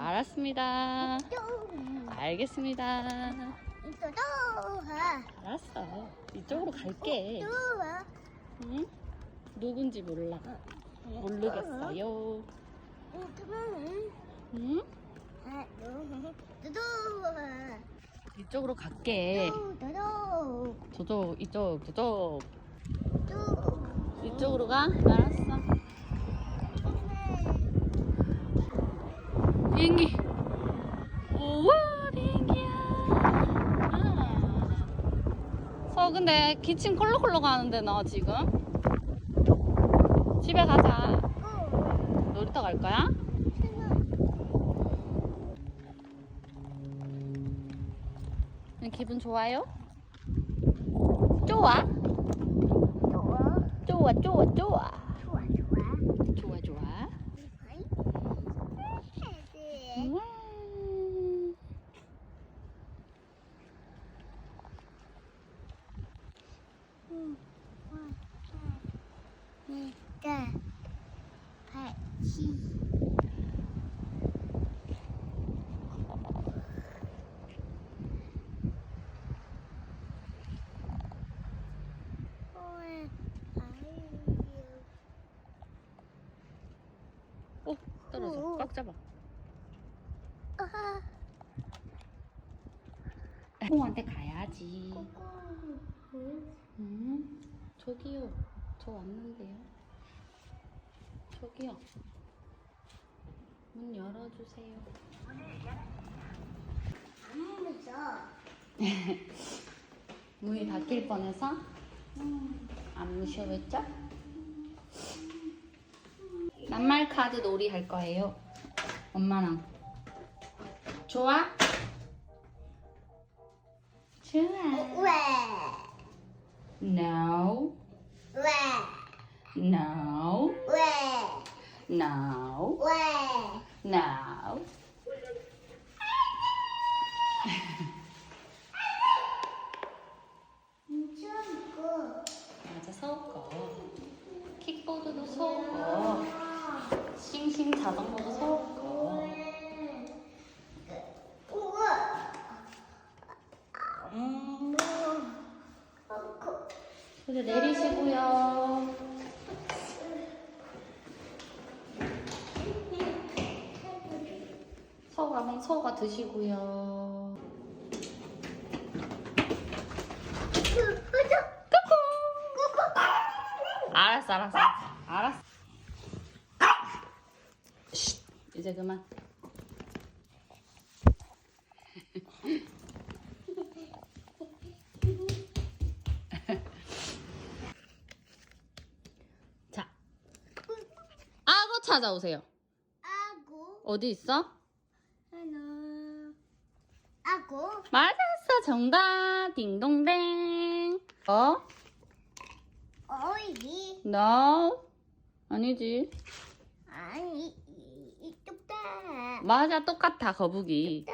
알았습니다. 알겠습니다. 알았어. 이쪽으로 갈게. 응? 누군지 몰라. 모르겠어요. 응? 이쪽으로 갈게. 저쪽, 이쪽, 저쪽. 이쪽으로 가? 알았어. 비행기. 우와, 비행기야. 아. 서, 근데 기침 콜록콜록 하는데, 너 지금? 집에 가자. 놀이터 갈 거야? 기분 좋아요? 좋아? 좋아, 좋아, 좋아. 좋아, 좋아. 우와. 어, 떨어져. 꽉 잡아. 부모한테 가야지. 음, 저기요. 저 왔는데요. 저기요. 문 열어주세요. 문이 닫힐 뻔해서 안 무서웠죠? 낱말 카드 놀이 할 거예요. 엄마랑. 좋아? 좋아. No. No. No. No. 맞아, 서거. 킥보드도 서거. 싱싱 자전거도 서거. 음. 이제 내리시고요. 서 가면 서가 드시고요. 알았어, 알았어, 알았어. 쉿, 이제 그만. 찾아오세요. 어디 있어? 아고 맞았어, 정답. 딩동댕. 어? 어이 No. 아니지. 아니 이- 이쪽 다 맞아, 똑같아, 거북이.